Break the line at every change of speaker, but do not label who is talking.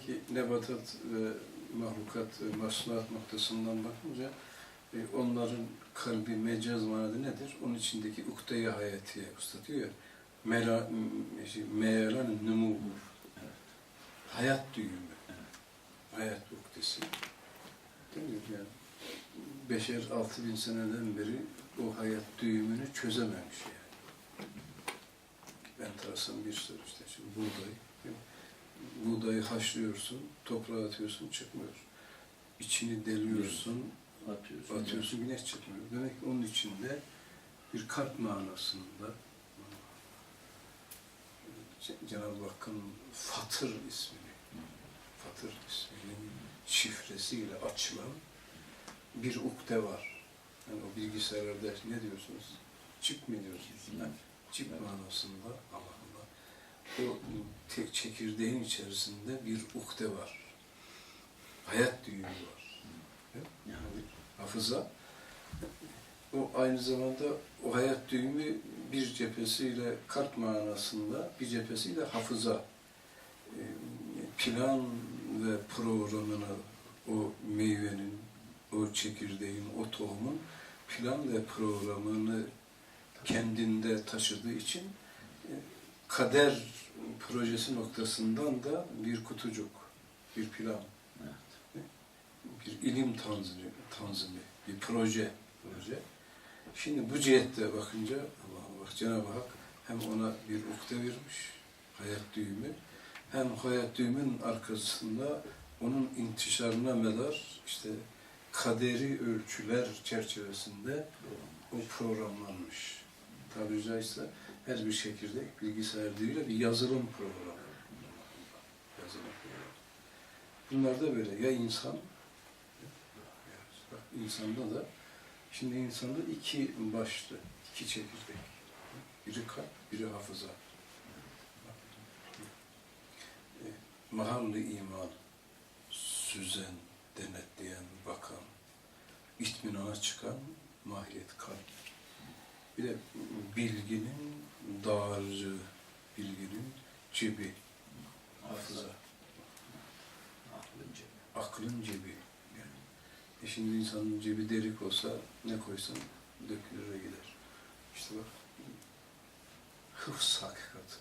ki nebatat ve mahlukat, ve masnuat noktasından bakınca e, onların kalbi mecaz manada nedir? Onun içindeki ukde-i hayatiye usta diyor ya, mela, m- şey, meyalan numu, hayat düğümü, hayat uktesi. Değil mi? Yani beşer altı bin seneden beri o hayat düğümünü çözememiş yani. Enteresan bir sır işte. Şimdi buğday? Buğdayı haşlıyorsun, toprağa atıyorsun, çıkmıyor. İçini deliyorsun,
Atıyorsun.
atıyorsun, güneş çıkmıyor. Demek ki onun içinde bir kalp manasında Ce- Cenab-ı Hakk'ın Fatır ismini, Fatır isminin şifresiyle açılan bir ukde var. Yani o bilgisayarlarda ne diyorsunuz? Çip mi diyorsunuz?
Çip.
Manasında Allah'ında. O tek çekirdeğin içerisinde bir ukde var. Hayat düğümü var.
Yani
Hafıza. O aynı zamanda o hayat düğümü bir cephesiyle kalp manasında, bir cephesiyle hafıza. Ee, Plan ve programına o meyvenin, o çekirdeğin, o tohumun plan ve programını kendinde taşıdığı için e, kader projesi noktasından da bir kutucuk, bir plan,
evet.
bir ilim tanzimi, tanzimi bir proje, proje. Şimdi bu cihette bakınca Allah'a bak Cenab-ı Hak hem ona bir ukde vermiş, hayat düğümü, hem hayat düğümün arkasında onun intişarına medar işte kaderi ölçüler çerçevesinde o programlanmış. Tabiri caizse her bir çekirdek bilgisayar değil bir yazılım programı. Yazılım programı. Bunlar da böyle ya insan insanda da şimdi insanda iki başlı, iki çekirdek. Biri kalp, biri hafıza. E, Mahallı iman, süzen, denetleyen, bakan, itminana çıkan mahiyet kalp. Bir de bilginin dağarcığı, bilginin cebi, hafıza
Aklınca.
aklın cebi. Yani. E şimdi insanın cebi delik olsa ne koysan dökülür ve gider. İşte bak hıfz hakikati.